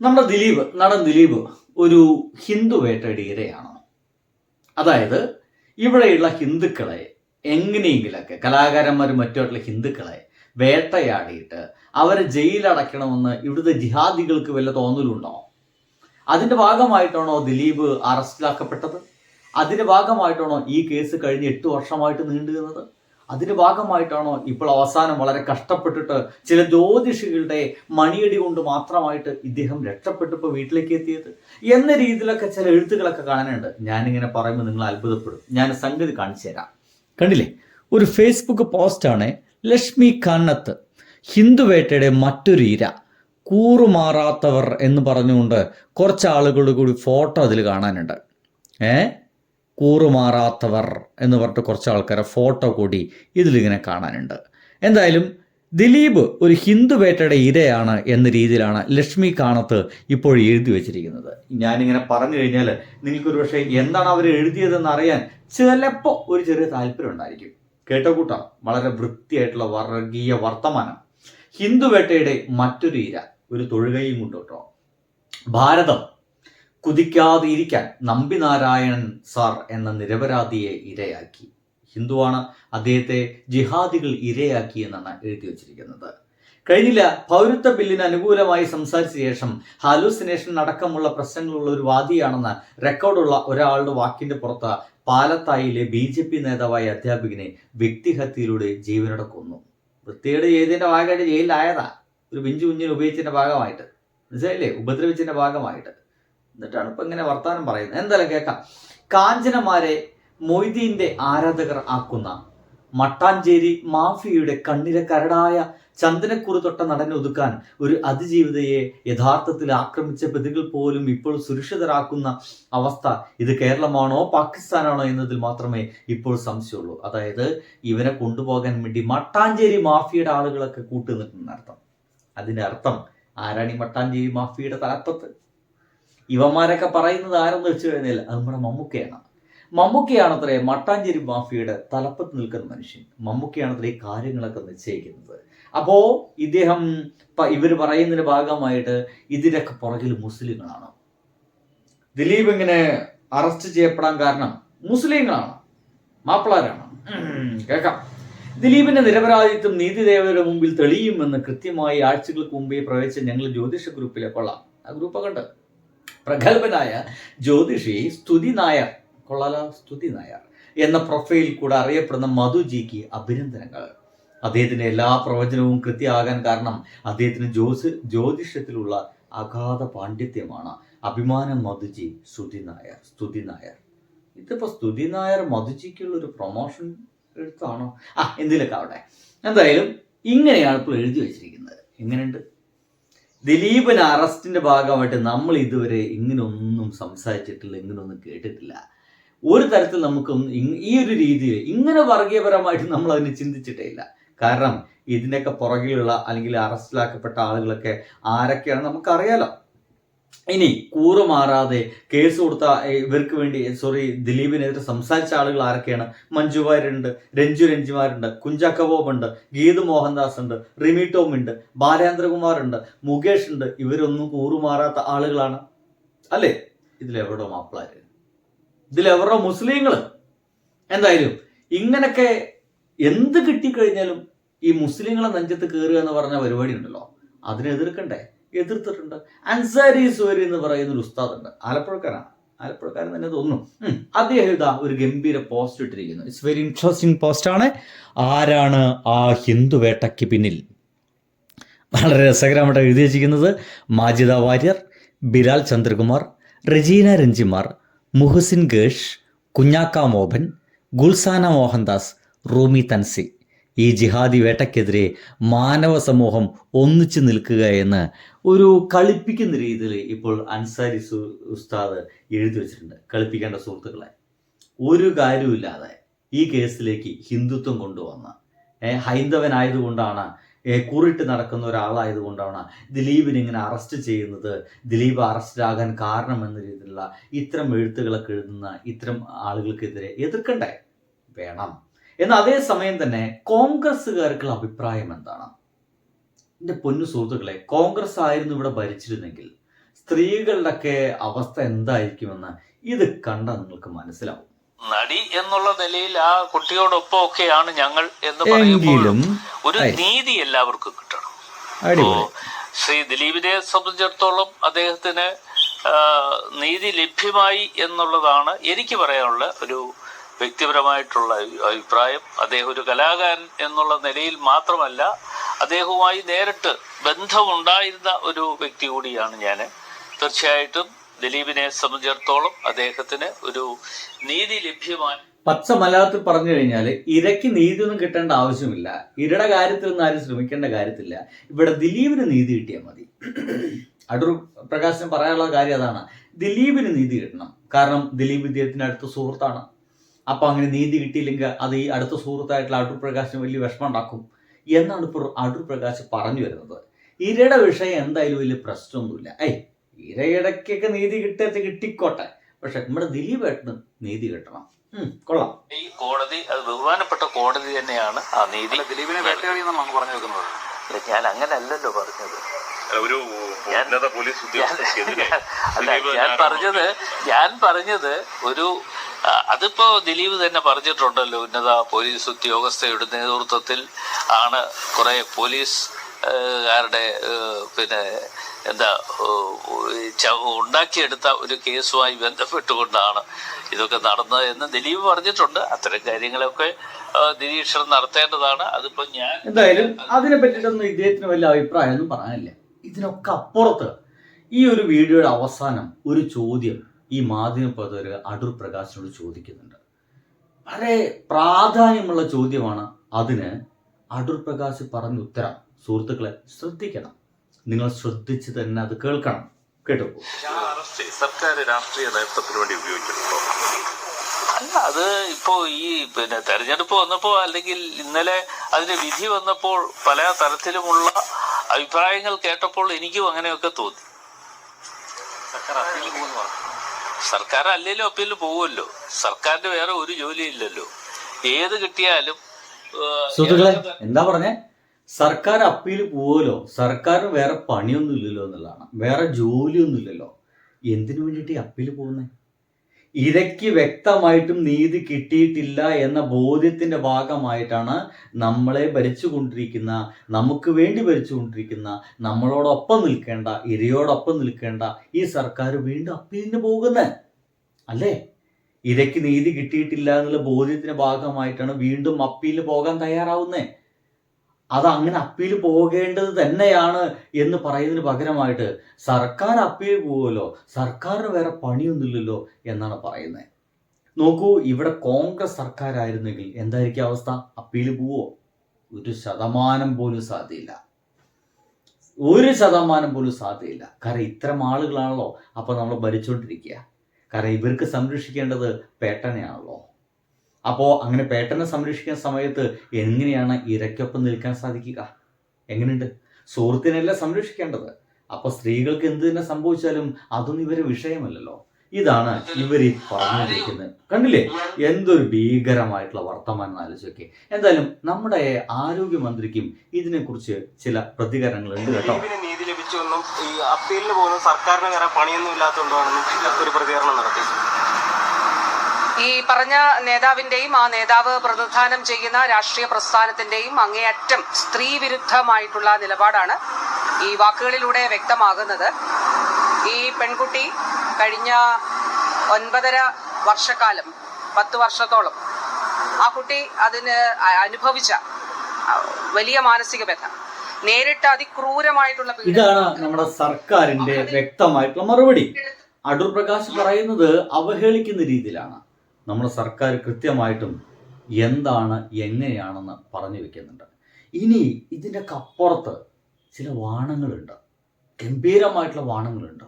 നമ്മുടെ ദിലീപ് നടൻ ദിലീപ് ഒരു ഹിന്ദു വേട്ടയുടെ ഇരയാണ് അതായത് ഇവിടെയുള്ള ഹിന്ദുക്കളെ എങ്ങനെയെങ്കിലൊക്കെ കലാകാരന്മാരും മറ്റുമായിട്ടുള്ള ഹിന്ദുക്കളെ വേട്ടയാടിയിട്ട് അവരെ ജയിലടയ്ക്കണമെന്ന് ഇവിടുത്തെ ജിഹാദികൾക്ക് വല്ല തോന്നലുണ്ടോ? അതിന്റെ ഭാഗമായിട്ടാണോ ദിലീപ് അറസ്റ്റിലാക്കപ്പെട്ടത്? അതിന്റെ ഭാഗമായിട്ടാണോ ഈ കേസ് കഴിഞ്ഞ് എട്ട് വർഷമായിട്ട് നീണ്ടു നിന്നത് അതിന്റെ ഭാഗമായിട്ടാണോ ഇപ്പോൾ അവസാനം വളരെ കഷ്ടപ്പെട്ടിട്ട് ചില ജ്യോതിഷികളുടെ മണിയടി കൊണ്ട് മാത്രമായിട്ട് ഇദ്ദേഹം രക്ഷപ്പെട്ട് ഇപ്പോൾ വീട്ടിലേക്ക് എത്തിയത്? എന്ന രീതിയിലൊക്കെ ചില എഴുത്തുകളൊക്കെ കാണാനുണ്ട്. ഞാനിങ്ങനെ പറയുമ്പോൾ നിങ്ങൾ അത്ഭുതപ്പെടും. ഞാൻ സംഗതി കാണിച്ചു തരാം. കണ്ടില്ലേ? ഒരു ഫേസ്ബുക്ക് പോസ്റ്റാണ് ലക്ഷ്മി കണ്ണത്ത്. ഹിന്ദുവേട്ടയുടെ മറ്റൊരു ഇര. കൂറുമാറാത്തവർ എന്ന് പറഞ്ഞുകൊണ്ട് കുറച്ച് ആളുകളുടെ കൂടി ഫോട്ടോ അതിൽ കാണാനുണ്ട്. ഏ? കൂറുമാറാത്തവർ എന്ന് പറഞ്ഞിട്ട് കുറച്ച് ആൾക്കാരെ ഫോട്ടോ കൂടി ഇതിലിങ്ങനെ കാണാനുണ്ട്. എന്തായാലും ദിലീപ് ഒരു ഹിന്ദു വേട്ടയുടെ ഇരയാണ് എന്ന രീതിയിലാണ് ലക്ഷ്മി കാണത്ത് ഇപ്പോൾ എഴുതി വെച്ചിരിക്കുന്നത്. ഞാനിങ്ങനെ പറഞ്ഞു കഴിഞ്ഞാൽ നിങ്ങൾക്കൊരു പക്ഷേ എന്താണ് അവർ എഴുതിയതെന്ന് അറിയാൻ ചിലപ്പോൾ ഒരു ചെറിയ താല്പര്യം ഉണ്ടായിരിക്കും. കേട്ടോ വളരെ വൃത്തിയായിട്ടുള്ള വർഗീയ വർത്തമാനം. ഹിന്ദു വേട്ടയുടെ മറ്റൊരു ഇര ഒരു തൊഴുകയും കൊണ്ട് കേട്ടോ ഭാരതം കുതിക്കാതെ ഇരിക്കാൻ നമ്പിനാരായണൻ സാർ എന്ന നിരപരാധിയെ ഇരയാക്കി. ഹിന്ദുവാണ് അദ്ദേഹത്തെ ജിഹാദികൾ ഇരയാക്കി എന്നാണ് എഴുതി വച്ചിരിക്കുന്നത്. കഴിഞ്ഞില്ല പൗരത്വ ബില്ലിന് അനുകൂലമായി സംസാരിച്ച ശേഷം ഹാലൂസിനേഷൻ അടക്കമുള്ള പ്രശ്നങ്ങളുള്ള ഒരു വാദിയാണെന്ന് റെക്കോർഡുള്ള ഒരാളുടെ വാക്കിന്റെ പുറത്ത് പാലത്തായിലെ ബി ജെ പി നേതാവായ അധ്യാപകനെ വ്യക്തിഹത്യയിലൂടെ ജീവനോടെ കൊന്നു. വൃത്തിയുടെ ചെയ്തതിന്റെ ഭാഗമായിട്ട് ജയിലിലായതാ. ഒരു പിഞ്ചു കുഞ്ഞിനെ ഉപയോഗിച്ചതിന്റെ ഭാഗമായിട്ട്. മനസ്സിലായില്ലേ? ഉപദ്രവിച്ചതിന്റെ ഭാഗമായിട്ട്. എന്നിട്ടാണ് ഇപ്പൊ ഇങ്ങനെ വർത്താനം പറയുന്നത്. എന്തായാലും കേൾക്കാം. കാഞ്ചനമാരെ മൊയ്തീന്റെ ആരാധകർ ആക്കുന്ന മട്ടാഞ്ചേരി മാഫിയയുടെ കണ്ണിലെ കരടായ ചന്ദനക്കുറി തൊട്ട നടനെ ഒതുക്കാൻ ഒരു അതിജീവിതയെ യഥാർത്ഥത്തിൽ ആക്രമിച്ച പ്രതികൾ പോലും ഇപ്പോൾ സുരക്ഷിതരാക്കുന്ന അവസ്ഥ ഇത് കേരളമാണോ പാകിസ്ഥാനാണോ എന്നതിൽ മാത്രമേ ഇപ്പോൾ സംശയമുള്ളൂ. അതായത് ഇവനെ കൊണ്ടുപോകാൻ വേണ്ടി മട്ടാഞ്ചേരി മാഫിയയുടെ ആളുകളൊക്കെ കൂട്ടുനിൽക്കുന്നർത്ഥം അതിന്റെ അർത്ഥം ആരാണ് മട്ടാഞ്ചേരി മാഫിയയുടെ തലപ്പത്ത്? ഇവന്മാരൊക്കെ പറയുന്നത് ആരെന്ന് വെച്ച് കഴിഞ്ഞാൽ അത് നമ്മുടെ മമ്മൂക്കയാണ്. മമ്മൂക്കയാണത്രേ മട്ടാഞ്ചേരി മാഫിയയുടെ തലപ്പത്ത് നിൽക്കുന്ന മനുഷ്യൻ. മമ്മൂക്കയാണത്രേ ഈ കാര്യങ്ങളൊക്കെ നിശ്ചയിക്കുന്നത്. അപ്പോ ഇദ്ദേഹം ഇവർ പറയുന്നതിന്റെ ഭാഗമായിട്ട് ഇതിനൊക്കെ പുറകിൽ മുസ്ലിങ്ങളാണ്. ദിലീപ് ഇങ്ങനെ അറസ്റ്റ് ചെയ്യപ്പെടാൻ കാരണം മുസ്ലിങ്ങളാണ്. മാപ്പിളാരാണ്. കേൾക്കാം. ദിലീപിന്റെ നിരപരാധിത്വം നീതിദേവരുടെ മുമ്പിൽ തെളിയുമെന്ന് കൃത്യമായി ആഴ്ചകൾക്ക് മുമ്പേ പ്രവേശിച്ച ഞങ്ങൾ ജ്യോതിഷ ഗ്രൂപ്പിലെ കൊള്ളാം. ആ ഗ്രൂപ്പൊക്കെ ഉണ്ട്. പ്രഗത്ഭനായ ജ്യോതിഷി സ്തുതി നായർ. കൊള്ളാല സ്തുതി നായർ എന്ന പ്രൊഫൈൽ കൂടെ അറിയപ്പെടുന്ന മധുജിക്ക് അഭിനന്ദനങ്ങൾ. അദ്ദേഹത്തിന്റെ എല്ലാ പ്രവചനവും കൃത്യമാകാൻ കാരണം അദ്ദേഹത്തിന് ജ്യോസ് ജ്യോതിഷത്തിലുള്ള അഗാധ പാണ്ഡിത്യമാണ്. അഭിമാനം മധുജി സ്തുതി നായർ സ്തുതി നായർ. ഇതിപ്പോ സ്തുതി നായർ മധുജിക്കുള്ള ഒരു പ്രൊമോഷൻ എഴുത്താണോ ആ എന്തിലൊക്കെ ആവട്ടെ. എന്തായാലും ഇങ്ങനെയാണ് ഇപ്പോൾ എഴുതി വെച്ചിരിക്കുന്നത്. എങ്ങനെയുണ്ട്? ദിലീപിന് അറസ്റ്റിന്റെ ഭാഗമായിട്ട് നമ്മൾ ഇതുവരെ ഇങ്ങനൊന്നും സംസാരിച്ചിട്ടില്ല ഇങ്ങനൊന്നും കേട്ടിട്ടില്ല. ഒരു തരത്തിൽ നമുക്കൊന്നും ഈ ഒരു രീതിയിൽ ഇങ്ങനെ വർഗീയപരമായിട്ട് നമ്മൾ അതിനെ ചിന്തിച്ചിട്ടേ ഇല്ല. കാരണം ഇതിനൊക്കെ പുറകിലുള്ള അല്ലെങ്കിൽ അറസ്റ്റിലാക്കപ്പെട്ട ആളുകളൊക്കെ ആരൊക്കെയാണ് നമുക്കറിയാലോ. ഇനി കൂറുമാറാതെ കേസ് കൊടുത്ത ഇവർക്ക് വേണ്ടി സോറി ദിലീപിനെതിരെ സംസാരിച്ച ആളുകൾ ആരൊക്കെയാണ്? മഞ്ജു വാര്യരുണ്ട് രഞ്ജു രഞ്ജിമാരുണ്ട് കുഞ്ചാക്ക ബോബുണ്ട് ഗീതു മോഹൻദാസ് ഉണ്ട് റിമി ടോം ഉണ്ട് ബാലേന്ദ്രകുമാർ ഉണ്ട് മുകേഷ് ഉണ്ട് ഇവരൊന്നും കൂറുമാറാത്ത ആളുകളാണ്. അല്ലേ? ഇതിലെവരുടെ മാപ്പിളാര്? ഇതിലെവരുടെ മുസ്ലിങ്ങൾ എന്തായാലും ഇങ്ങനൊക്കെ എന്ത് കിട്ടിക്കഴിഞ്ഞാലും ഈ മുസ്ലിങ്ങളെ നെഞ്ചത്ത് കയറുക എന്ന് പറഞ്ഞ പരിപാടി ഉണ്ടല്ലോ അതിനെ എതിർക്കണ്ടേ? എതിർത്തിട്ടുണ്ട്. അൻസാരി സുവരി എന്ന് പറയുന്ന ഒരു ഉസ്താദ് ഉണ്ട് ആലപ്പുഴക്കാരാണ്. ആലപ്പുഴക്കാരൻ തന്നെ തോന്നുന്നു. അദ്ദേഹം ഇതാ ഒരു ഗംഭീര പോസ്റ്റ് ഇട്ടിരിക്കുന്നു. ഇറ്റ്സ് വെരി ഇൻട്രസ്റ്റിംഗ് പോസ്റ്റ് ആണ്. ആരാണ് ആ ഹിന്ദു വേട്ടയ്ക്ക് പിന്നിൽ? വളരെ രസകരമായിട്ട് എഴുതി വെച്ചിരിക്കുന്നത് മാജിദ വാര്യർ ബിലാൽ ചന്ദ്രകുമാർ റജീന രഞ്ജിമാർ മുഹസിൻ ഗേഷ് കുഞ്ഞാക്ക മോഹൻ ഗുൽസാന മോഹൻദാസ് റൂമി തൻസി. ഈ ജിഹാദി വേട്ടയ്ക്കെതിരെ മാനവ സമൂഹം ഒന്നിച്ചു നിൽക്കുക എന്ന് ഒരു കളിപ്പിക്കുന്ന രീതിയിൽ ഇപ്പോൾ അൻസാരി ഉസ്താദ് എഴുതി വെച്ചിട്ടുണ്ട്. കളിപ്പിക്കേണ്ട സുഹൃത്തുക്കളെ ഒരു കാര്യവുമില്ലാതെ ഈ കേസിലേക്ക് ഹിന്ദുത്വം കൊണ്ടുവന്ന ഹൈന്ദവനായതുകൊണ്ടാണ് കുറിട്ട് നടക്കുന്ന ഒരാളായതുകൊണ്ടാണ് ദിലീപിനെ ഇങ്ങനെ അറസ്റ്റ് ചെയ്യുന്നത്. ദിലീപ് അറസ്റ്റിലാകാൻ കാരണം എന്ന രീതിയിലുള്ള ഇത്തരം എഴുത്തുകളൊക്കെ എഴുതുന്ന ഇത്തരം ആളുകൾക്കെതിരെ എതിർക്കണ്ടേ? വേണം. എന്നാൽ അതേ സമയം തന്നെ കോൺഗ്രസ്സുകാർക്കുള്ള അഭിപ്രായം എന്താണ്? എന്റെ പൊന്നു സുഹൃത്തുക്കളെ കോൺഗ്രസ് ആയിരുന്നു ഇവിടെ ഭരിച്ചിരുന്നെങ്കിൽ സ്ത്രീകളുടെയൊക്കെ അവസ്ഥ എന്തായിരിക്കുമെന്ന് ഇത് കണ്ടാൽ നിങ്ങൾക്ക് മനസ്സിലാവും. നടി എന്നുള്ള നിലയിൽ ആ കുട്ടിയോടൊപ്പം ഒക്കെയാണ് ഞങ്ങൾ എന്ന് പറയുമ്പോഴും ഒരു നീതി എല്ലാവർക്കും കിട്ടണം. ശ്രീ ദിലീപിനെ സംബന്ധിച്ചിടത്തോളം അദ്ദേഹത്തിന് നീതി ലഭ്യമായി എന്നുള്ളതാണ് എനിക്ക് പറയാനുള്ള ഒരു വ്യക്തിപരമായിട്ടുള്ള അഭിപ്രായം. അദ്ദേഹം ഒരു കലാകാരൻ എന്നുള്ള നിലയിൽ മാത്രമല്ല അദ്ദേഹവുമായി നേരിട്ട് ബന്ധമുണ്ടായിരുന്ന ഒരു വ്യക്തി കൂടിയാണ് ഞാൻ തീർച്ചയായിട്ടും ദിലീപിനെ സംബന്ധിച്ചിടത്തോളം അദ്ദേഹത്തിന് ഒരു നീതി ലഭ്യമായി പച്ച മലയാളത്തിൽ പറഞ്ഞു കഴിഞ്ഞാൽ ഇരയ്ക്ക് നീതിയൊന്നും കിട്ടേണ്ട ആവശ്യമില്ല. ഇരയുടെ കാര്യത്തിൽ ഒന്നും ആരും ശ്രമിക്കേണ്ട കാര്യത്തില്ല. ഇവിടെ ദിലീപിന് നീതി കിട്ടിയാൽ മതി. അടൂർ പ്രകാശം പറയാനുള്ള കാര്യം അതാണ്. ദിലീപിന് നീതി കിട്ടണം. കാരണം ദിലീപ് ഇദ്ദേഹത്തിന്റെ അടുത്ത സുഹൃത്താണ്. അപ്പൊ അങ്ങനെ നീതി കിട്ടിയില്ലെങ്കിൽ അത് ഈ അടുത്ത സുഹൃത്തായിട്ടുള്ള അടൂർ പ്രകാശിന് വലിയ വിഷമം ഉണ്ടാക്കും എന്നാണ് ഇപ്പോൾ അടൂർ പ്രകാശ് പറഞ്ഞു വരുന്നത്. ഇരയുടെ വിഷയം എന്തായാലും വലിയ പ്രശ്നമൊന്നുമില്ല. ഏയ് ഇരയിടയ്ക്കൊക്കെ നീതി കിട്ടിയത് കിട്ടിക്കോട്ടെ. പക്ഷെ നമ്മുടെ ദിലീപ് ഏട്ടന് നീതി കിട്ടണം. ഉം, കൊള്ളാം. ഈ കോടതി അത് ബഹുമാനപ്പെട്ട കോടതി തന്നെയാണ് ആ നീതി ദിലീപിനെ വേട്ടയാടി എന്നാണ് പറഞ്ഞു വെക്കുന്നത് ഞാൻ അങ്ങനെ അല്ലല്ലോ പറഞ്ഞത്. ഒരു ഉന്നത പോലീസ് ഉദ്യോഗസ്ഥർക്കെതിരെ ഞാൻ- അല്ല ഞാൻ ഞാൻ പറഞ്ഞത് ഞാൻ പറഞ്ഞത് ഒരു അതിപ്പോ ദിലീപ് തന്നെ പറഞ്ഞിട്ടുണ്ടല്ലോ ഉന്നത പോലീസ് ഉദ്യോഗസ്ഥയുടെ നേതൃത്വത്തിൽ ആണ് കുറെ പോലീസ് കാരുടെ പിന്നെ എന്താ ഉണ്ടാക്കിയെടുത്ത ഒരു കേസുമായി ബന്ധപ്പെട്ടുകൊണ്ടാണ് ഇതൊക്കെ നടന്നത് എന്ന് ദിലീപ് പറഞ്ഞിട്ടുണ്ട്. അത്തരം കാര്യങ്ങളൊക്കെ നിരീക്ഷണം നടത്തേണ്ടതാണ്. അതിപ്പോ ഞാൻ എന്തായാലും അതിനെ പറ്റിയിട്ടൊന്നും ഇദ്ദേഹത്തിന് വലിയ അഭിപ്രായമൊന്നും പറയാനില്ല. ഇതിനൊക്കെ അപ്പുറത്ത്. ഈ ഒരു വീഡിയോയുടെ അവസാനം ഒരു ചോദ്യം ഈ മാധ്യമപ്രവർത്തകർ അടൂർ പ്രകാശിനോട് ചോദിക്കുന്നുണ്ട്. വളരെ പ്രാധാന്യമുള്ള ചോദ്യമാണ് അതിന് അടൂർ പ്രകാശ് പറഞ്ഞ ഉത്തരം സുഹൃത്തുക്കളെ ശ്രദ്ധിക്കണം. നിങ്ങൾ ശ്രദ്ധിച്ച് തന്നെ അത് കേൾക്കണം. കേട്ടു? സർക്കാർ രാഷ്ട്രീയ നേതൃത്വത്തിന് വേണ്ടി ഉപയോഗിക്കുന്നുണ്ടോ? അല്ല അത് ഇപ്പോ ഈ പിന്നെ തെരഞ്ഞെടുപ്പ് വന്നപ്പോ അല്ലെങ്കിൽ ഇന്നലെ അതിന്റെ വിധി വന്നപ്പോൾ പല തരത്തിലുമുള്ള അഭിപ്രായങ്ങൾ കേട്ടപ്പോൾ എനിക്കും അങ്ങനെയൊക്കെ തോന്നി. സർക്കാർ സർക്കാർ അല്ലെങ്കിലും അപ്പീൽ പോകുമല്ലോ. സർക്കാരിന് വേറെ ഒരു ജോലി ഇല്ലല്ലോ ഏത് കിട്ടിയാലും സുഹൃത്തുക്കളെ എന്താ പറഞ്ഞേ? സർക്കാർ അപ്പീൽ പോവല്ലോ. സർക്കാരിന് വേറെ പണിയൊന്നും ഇല്ലല്ലോ എന്നുള്ളതാണ്. വേറെ ജോലിയൊന്നും ഇല്ലല്ലോ. എന്തിനു വേണ്ടിയിട്ട് ഈ അപ്പീൽ പോകുന്നേ? ഇരയ്ക്ക് വ്യക്തമായിട്ടും നീതി കിട്ടിയിട്ടില്ല എന്ന ബോധ്യത്തിന്റെ ഭാഗമായിട്ടാണ് നമ്മളെ ഭരിച്ചുകൊണ്ടിരിക്കുന്ന നമുക്ക് വേണ്ടി ഭരിച്ചുകൊണ്ടിരിക്കുന്ന നമ്മളോടൊപ്പം നിൽക്കേണ്ട ഇരയോടൊപ്പം നിൽക്കേണ്ട ഈ സർക്കാർ വീണ്ടും അപ്പീലിന് പോകുന്നത് അല്ലേ? ഇരയ്ക്ക് നീതി കിട്ടിയിട്ടില്ല എന്നുള്ള ബോധ്യത്തിന്റെ ഭാഗമായിട്ടാണ് വീണ്ടും അപ്പീലിന് പോകാൻ തയ്യാറാവുന്നേ. അത് അങ്ങനെ അപ്പീൽ പോകേണ്ടത് തന്നെയാണ് എന്ന് പറയുന്നതിന് പകരമായിട്ട് സർക്കാർ അപ്പീൽ പോകുമല്ലോ സർക്കാരിന് വേറെ പണിയൊന്നുമില്ലല്ലോ എന്നാണ് പറയുന്നത്. നോക്കൂ ഇവിടെ കോൺഗ്രസ് സർക്കാരായിരുന്നെങ്കിൽ എന്തായിരിക്കും അവസ്ഥ? അപ്പീൽ പോവോ? ഒരു ശതമാനം പോലും സാധ്യയില്ല. ഒരു ശതമാനം പോലും സാധ്യയില്ല. കാരണം ഇത്തരം ആളുകളാണല്ലോ അപ്പൊ നമ്മൾ ഭരിച്ചുകൊണ്ടിരിക്കുക കാരണം ഇവർക്ക് സംരക്ഷിക്കേണ്ടത് പേട്ടനെയാണല്ലോ. അപ്പോൾ അങ്ങനെ പേട്ടനെ സംരക്ഷിക്കുന്ന സമയത്ത് എങ്ങനെയാണ് ഇരയ്ക്കൊപ്പം നിൽക്കാൻ സാധിക്കുക? എങ്ങനെയുണ്ട്? സുഹൃത്തിനല്ല സംരക്ഷിക്കേണ്ടത്? അപ്പൊ സ്ത്രീകൾക്ക് എന്ത് തന്നെ സംഭവിച്ചാലും അതൊന്നും ഇവരെ വിഷയമല്ലല്ലോ. ഇതാണ് ഇവർ ഈ പറഞ്ഞുകൊണ്ടിരിക്കുന്നത് കണ്ടില്ലേ? എന്തൊരു ഭീകരമായിട്ടുള്ള വർത്തമാനം ആലോചിച്ചൊക്കെ. എന്തായാലും നമ്മുടെ ആരോഗ്യമന്ത്രിക്കും ഇതിനെക്കുറിച്ച് ചില പ്രതികരണങ്ങൾ ഉണ്ട് കേട്ടോ നീതി ഈ അപ്പീലിന് പോലും സർക്കാരിന് വേറെ പണിയൊന്നും ഇല്ലാത്തതുകൊണ്ടാണെന്നും ഒരു പ്രതികരണം നടത്തി ഈ പറഞ്ഞ നേതാവിന്റെയും ആ നേതാവ് പ്രതിനിധാനം ചെയ്യുന്ന രാഷ്ട്രീയ പ്രസ്ഥാനത്തിന്റെയും അങ്ങേയറ്റം സ്ത്രീ വിരുദ്ധമായിട്ടുള്ള നിലപാടാണ് ഈ വാക്കുകളിലൂടെ വ്യക്തമാകുന്നത്. ഈ പെൺകുട്ടി കഴിഞ്ഞ ഒൻപതര വർഷക്കാലം പത്ത് വർഷത്തോളം ആ കുട്ടി അതിന് അനുഭവിച്ച വലിയ മാനസിക ബന്ധം. നേരിട്ട് അതിക്രൂരമായിട്ടുള്ള ഇതാണ് നമ്മുടെ സർക്കാരിന്റെ വ്യക്തമായിട്ടുള്ള മറുപടി. അടൂർ പ്രകാശ് പറയുന്നത് അവഹേളിക്കുന്ന രീതിയിലാണ്. നമ്മുടെ സർക്കാർ കൃത്യമായിട്ടും എന്താണ് എങ്ങനെയാണെന്ന് പറഞ്ഞു വെക്കുന്നുണ്ട്. ഇനി ഇതിന്റെ അപ്പുറത്ത് ചില വാണങ്ങളുണ്ട്. ഗംഭീരമായിട്ടുള്ള വാണങ്ങളുണ്ട്.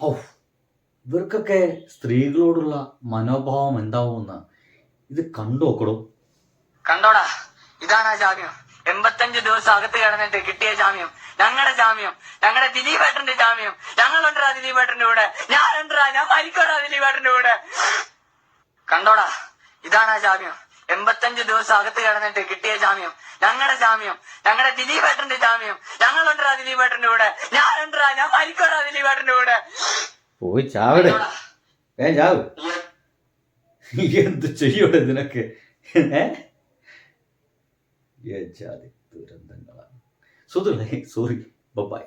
ഓ ഇവർക്കൊക്കെ സ്ത്രീകളോടുള്ള മനോഭാവം എന്താവുമെന്ന് ഇത് കണ്ടു നോക്കണം കണ്ടോടാ. ഇതാണ് ആ എൺപത്തഞ്ച് ദിവസം അകത്ത് കിടന്നിട്ട് കിട്ടിയ ജാമ്യം ഞങ്ങളുടെ ജാമ്യം ഞങ്ങളുടെ ദിലീപേട്ടന്റെ ജാമ്യം. ഞങ്ങളുണ്ടാ ദിലീപേട്ടന്റെ കൂടെ? ഞാനുണ്ടാ ഞാൻ മരിക്കോടാ ദിലീപേട്ടന്റെ കൂടെ? കണ്ടോടാ ഇതാണ് ആ ജാമ്യം. എൺപത്തഞ്ച് ദിവസം അകത്ത് കിടന്നിട്ട് കിട്ടിയ ജാമ്യം ഞങ്ങളുടെ ജാമ്യം ഞങ്ങളുടെ ദിലീപേട്ടന്റെ ജാമ്യം. ഞങ്ങളുണ്ടാ ദിലീപേട്ടന്റെ കൂടെ? ഞാനുണ്ടാ ഞാൻ മരിക്കോടാ ദിലീപേട്ടന്റെ കൂടെ? പോയി ചാവിടെ. ഏ ചാവ്. എന്ത് ചെയ്യോടെ നിനക്ക് ഏ? ഏ ജാതി ദുരന്തങ്ങളാണ്. സുഹൃത്തുക്കളെ സോറി ബൈ